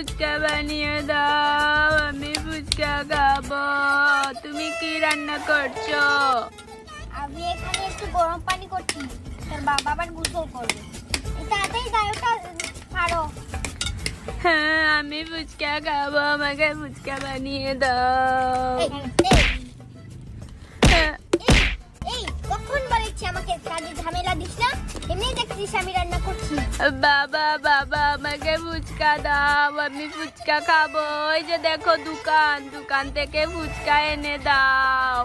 ফুচকা বানিয়ে দাও আমি ফুচকা খাব। তুমি কি রান্না করছ? আমি এখানে একটু গরম পানি করছি। তোর বাবা আবার গোসল করবে। তাড়াতাড়ি দাঁড়োটা ছাড়ো। হ্যাঁ আমি ফুচকা খাব আমাকে ফুচকা বানিয়ে দাও। এই হ্যাঁ, এই কখন বলেছি আমাকে? কাজে ঝামেলা দিস না। এমনি দেখছিস আমি রান্না করছি। বাবা বাবা আমাকে ফুচকা দাও আমি ফুচকা খাব। ওই যে দেখো দোকান দোকান থেকে ফুচকা এনে দাও।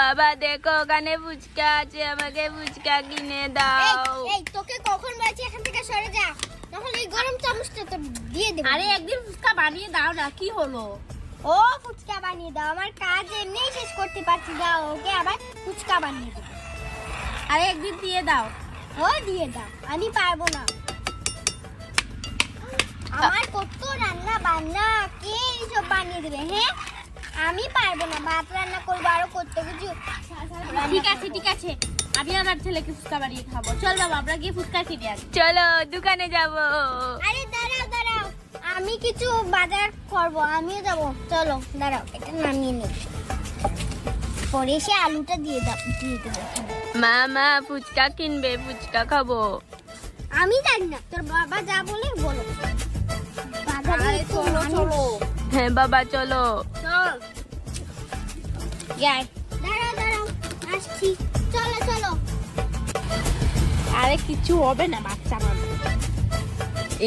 বাবা দেখো ওখানে ফুচকা আছে আমাকে ফুচকা কিনে দাও। এই, তোকে কখন বলেছি এখান থেকে সরে যা। নাহলে এই গরম চামচটা তো দিয়ে দেবো। আরে একদিন ফুচকা বানিয়ে দাও না কি হলো? ও ফুচকা বানিয়ে দাও। আমার কাজ এমনিই শেষ করতে পারছি। দাও ওকে আবার ফুচকা বানিয়ে আরে একদিন দিয়ে দাও। ও দিয়ে দাও। আমি পারব না। আমার কত রান্না বান্না কে এইসব বানিয়ে দেবে হ্যাঁ আমি পারব না। ভাত রান্না করব আরও করতে কিছু ঠিক আছে ঠিক আছে। আমি আমার ছেলেকে ফুচকা বানিয়ে খাব। চল বাবা আমরা গিয়ে ফুচকা কিনে আনি। চলো দোকানে যাব। আরে দাঁড়াও। আমি কিছু বাজার করব আমিও যাব। চলো দাঁড়াও এটা নামিয়ে নিই। পরে সে আলুটা দিয়ে দাও দিয়ে দেবো। মা মা ফুচকা কিনবে ফুচকা খাব। আমি জানি না তোর বাবা যা বলে বলো। বাজারে আরে চলো চলো। হ্যাঁ বাবা চলো। চল। যাই। দাঁড়াও দাঁড়াও আসছি। চলো চলো। আরে কিছু হবে না বাচ্চা মানুষ।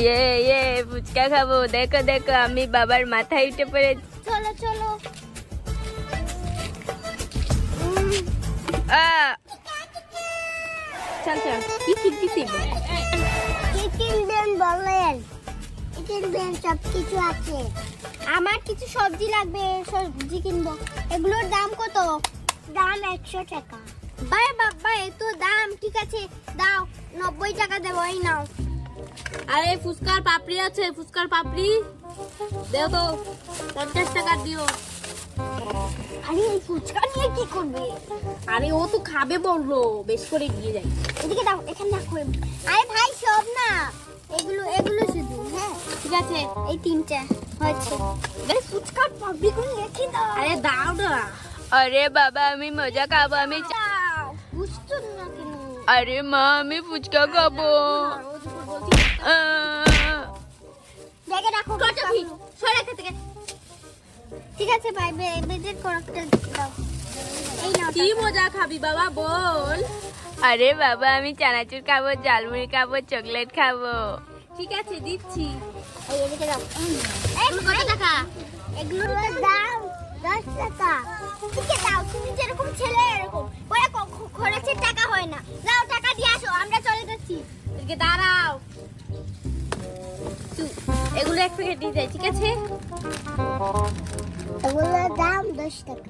ইয়ে ইয়ে ফুচকা খাব। দেখো দেখো আমি বাবার মাথায় উঠে পড়েছি। চলো চলো। উম, আহ, চল চল। কি কিনতেছি কিনবেন বলেন। কি কিনবেন সব কিছু আছে। আমার কিছু সবজি লাগবে সবজি কিনবো। এগুলোর দাম কত? দাম একশো টাকা। বাই বাবা এত দাম। ঠিক আছে দাও। নব্বই টাকা দেবো এই নাও। আরে ফুচকার পাপড়ি আছে ফুচকার পাপড়ি। দেও তো পঞ্চাশ টাকা দিও। আরে এই ফুচকা নিয়ে কি করবে? আরে ও তো খাবে বলল বেশ করে দিয়ে যাই এদিকে দাও এখানে রাখো আরে ভাই সব না। এগুলো এগুলো শুধু হ্যাঁ? ঠিক আছে। এই তিনটা হয়েছে। আরে ফুচকার পাপড়ি কোন রেখে দাও। আরে দাও না। আরে বাবা আমি মজা খাব আমি চা- বুঝতো না কেন? আরে মা আমি ফুচকা খাব। রাখো কত ফি? সরে এখান থেকে। ঠিক আছে ভাই বে- বেজের করাকটা দাও। কি মজা খাবি বাবা বল। আরে বাবা আমি চানাচুর খাব ঝালমুড়ি খাব চকলেট খাব। ঠিক আছে দিচ্ছি। এই এদিকে দাও। এই কত টাকা? এগুলোর দাম দশ টাকা। ঠিক আছে দাও তুমি যেরকম ছেলে এরকম। ওরা ক- খরচের টাকা হয় না। দাও টাকা দিয়ে আসো আমরা চলে যাচ্ছি। এদিকে দাঁড়াও। এগুলো এক প্যাকেট দিয়ে যাই ঠিক আছে? এগুলোর দাম দশ টাকা।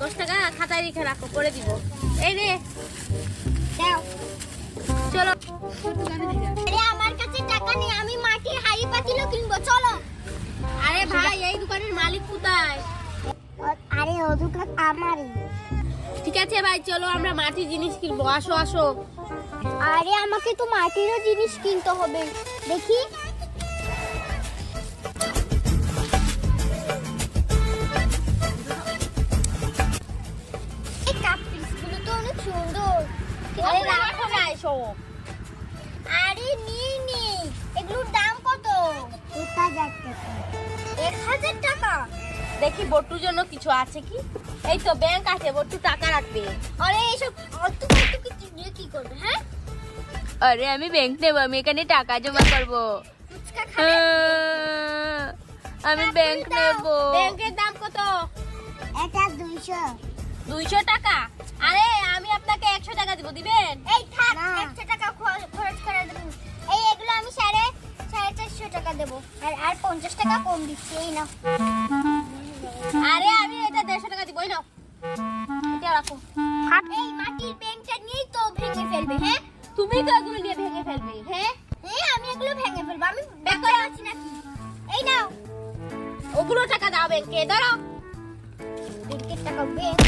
দশ টাকা খাতায় রেখে রাখো করে দিব। এই রে দাও। চলো। আরে আমার কাছে টাকা নেই আমি মাটির হাড়ি পাতিলও কিনবো চলো। আরে ভাই এই দোকানের মালিক কোথায়? আরে ও দোকান আমারই। ঠিক আছে ভাই চলো আমরা মাটির জিনিস কিনবো। আসো আসো। আরে আমাকে তো মাটিরও জিনিস কিনতে হবে। দেখি। আরে নিয়ে নি। এগুলোর দাম কত? এক হাজার টাকা। এক হাজার টাকা? দেখি বটুর জন্য কিছু আছে কি? এই তো ব্যাংক আছে। বটু টাকা রাখবে। আরে এসব অত কিছু নিয়ে কি করবে হ্যাঁ? আরে আমি ব্যাংক নেব আমি এখানে টাকা জমা করব। ফুচকা আমি ব্যাংক নেব। ব্যাংকের দাম কত? এটা দুইশো। দুইশো টাকা? আরে আমি আপনাকে একশো টাকা দিব দিবেন? এই থাক একশো টাকা খ- খরচ করে দেবো। এই এগুলো আমি সাড়ে সাড়ে চারশো টাকা দেবো। আর আর পঞ্চাশ টাকা কম দিচ্ছি এই নাও। আরে আমি এটা দেড়শো টাকা দিব এই নাও। এটা রাখো। এই মাটির ব্যাংকটা নিয়েই তো ভেঙে ফেলবে হ্যাঁ? তুমি তো এগুলো নিয়ে ভেঙে ফেলবে হ্যাঁ? হ্যাঁ আমি এগুলো ভেঙে ফেলব আমি বেকার আছি নাকি? এই নাও। ওগুলো টাকা দাও ব্যাংকে ধরো। ব্যাংকের টাকা ব্যাংক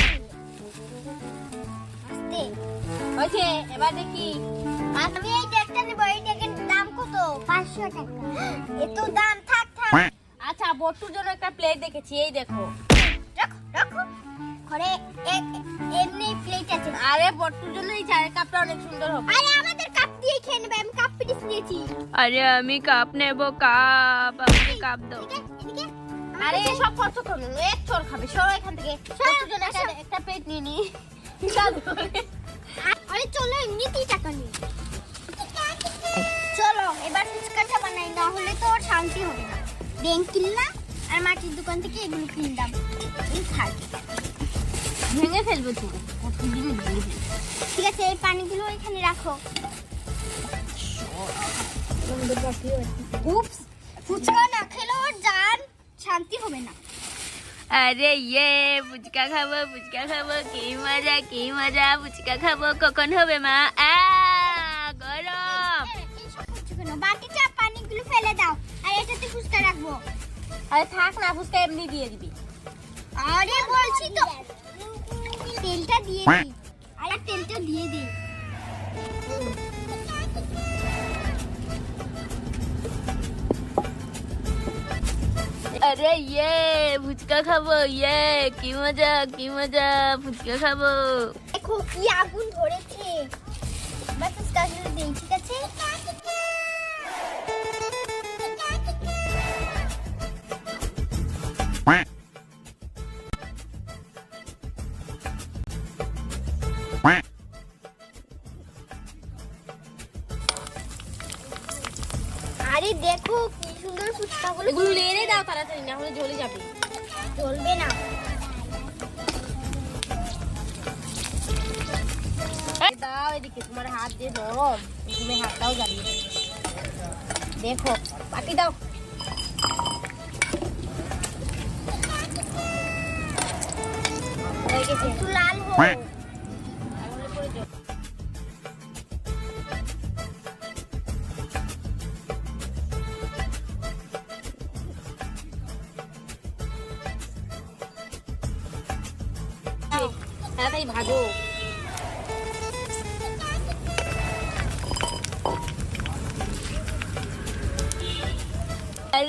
হয়েছে এবার দেখি। আমি এই ডেকটা নেব এই ডেকের দাম কত? পাঁচশো টাকা। এত দাম থাক থাক। আচ্ছা বট্টুর জন্য একটা প্লেট দেখেছি এই দেখো। রাখো রাখো। ঘরে এমনি প্লেট আছে। আরে বট্টুর জন্য এই চায়ের কাপটা অনেক সুন্দর হবে। আরে আমাদের কাপ দিয়ে খেয়ে নেবে আমি কাপ পিটিস নিয়েছি। আরে আমি কাপ নেব কাপ আমাকে কাপ দাও। আরে কেন এক চোর খাবে। সরো এখান থেকে। বট্টুর জন্য একটা- প্লেট নিয়ে নি। আরে চলো এমনিতেই টাকা নিই। চলো এবার ফুচকাটা বানাই না হলে তো শান্তি হবে না। ব্যাংক কিনলাম আর মাটির দোকান থেকে এগুলো কিনলাম। এই থাক। ভেঙে ফেলবে ফেলবে ঠিক আছে এই পানিগুলো এখানে রাখো। উপস ফুচকা না খেলে ওর জান শান্তি হবে না। আরে ইয়ে ফুচকা খাব ফুচকা খাব কি মজা কি মজা ফুচকা খাব কখন হবে মা? আ গরম। বাটিটা পানিগুলো ফেলে দাও আর এটাতে ফুচকা রাখব। আরে থাক না ফুচকা এমনি দিয়ে দিবি। আরে বলছি তো তেলটা দিয়ে দিই। আর তেলটা দিয়ে দিই। আরে ইয়ে ফুচকা খাব ইয়ে কি মজা কি মজা ফুচকা খাব। দেখো কি আগুন ধরেছে। বাস ফুচকাগুলো দিই ঠিক আছে? দাও এদিকে তোমার হাত দিয়ে নরম তুমি হাতটাও জ্বালিয়ে দেখো বাটি দাও। হয়ে গেছে। একটু লাল হোক। তাড়াতাড়ি ভাজো।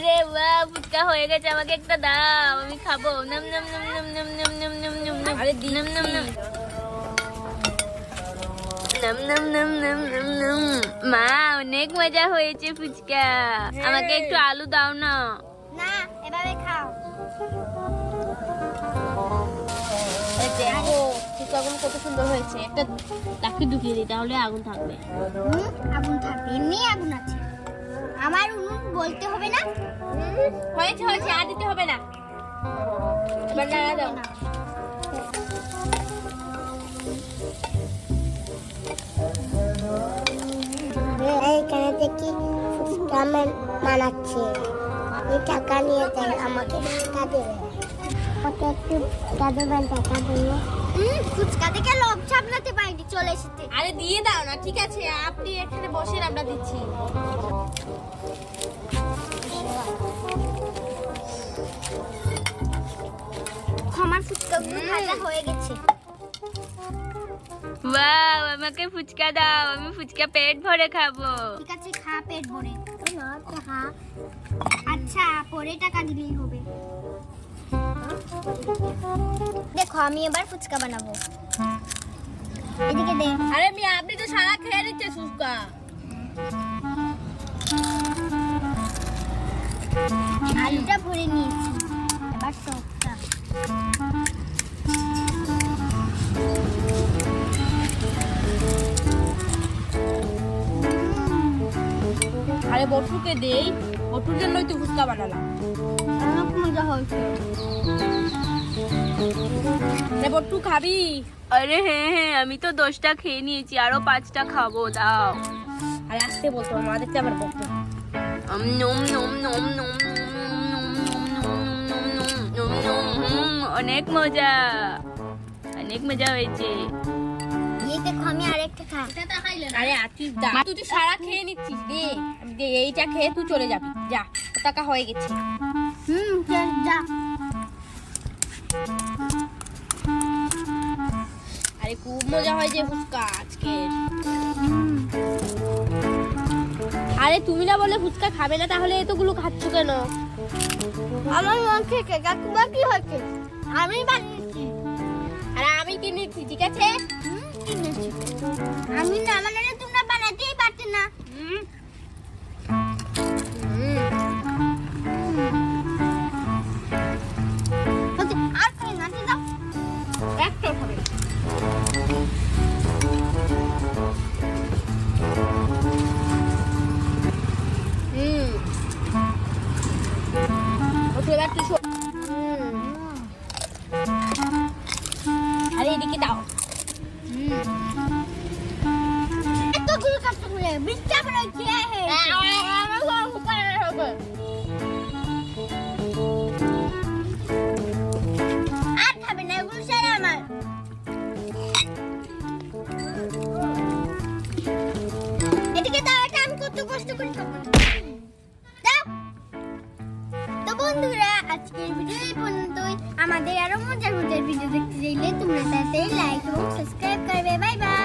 আরে বাহ ফুচকা হয়ে গেছে আমাকে একটা দাও আমি খাব নম নম নম নম নম নম নম নম নম নম আরে নম নম নম দিচ্ছি। নম নম নম নম নম নম মা অনেক মজা হয়েছে ফুচকা আমাকে একটু আলু দাও না না এভাবে খাও দেখো কত সুন্দর হয়েছে একটা লাকড়ি ঢুকিয়ে দিই তাহলে আগুন থাকবে আগুন থাকবে এমনি আগুন আছে আমার উনুন বলতে হবে না? হয়েছে হয়েছে আর দিতে হবে না। এবার নাড়া দাও। না এইখানে দেখি ফুচকা মানাচ্ছে। এই টাকা নিয়ে আমাকে টাকা দেবে কত একটু টাকা দেবেন টাকা দেবো। ফুচকা থেকে লোভ সামলাতে পারিনি চলে এসেছে। আরে দিয়ে দাও না ঠিক আছে আপনি এখানে বসেন আমরা দিচ্ছি। আমার ফুচকাগুলো ভাজা হয়ে গেছে। ওয়াও আমাকে ফুচকা দাও আমি ফুচকা পেট ভরে খাব। ঠিক আছে খা পেট ভরে। খা আচ্ছা পরে টাকা দিলেই হবে। দেখো আমি এবার ফুচকা বানাবো। এদিকে দে। আরে মিয়া আপনি তো সারা খেয়ে নিচ্ছে ফুচকা। আলুটা ভরে নিয়েছি। এবার টকটা আরে বটুকে দেই বটুর জন্যই তো ফুচকা বানালাম। মজা হয়েছে বট্টু খাবি আরে হ্যাঁ হ্যাঁ আমি তো দশটা খেয়ে নিয়েছি আরও পাঁচটা খাব দাও আর আসতে বলতো আমাদেরকে আবার বকতো অনেক মজা অনেক মজা হয়েছে তুই তো সারা খেয়ে নিচ্ছিস দে এইটা খেয়ে তুই চলে যাবি যা টাকা হয়ে গেছে আর খুব মজা হয় যে ফুচকা আজকে। আরে তুমি না বলে ফুচকা খাবে না তাহলে এতগুলো খাচ্ছ কেন? আমার মন থেকে কাকুমা কি হচ্ছে আমি বানিয়েছি। আরে আমি কিনেছি ঠিক আছে? আমি না বানালে তোমরা বানাতেই পারতে না। ওকে এবার তুই শো- হুম। বন্ধুরা, আজকের ভিডিও এই পর্যন্তই। আমাদের আরও মজার মজার ভিডিও দেখতে চাইলে তোমরা তাতে লাইক এবং সাবস্ক্রাইব করবে। Bye bye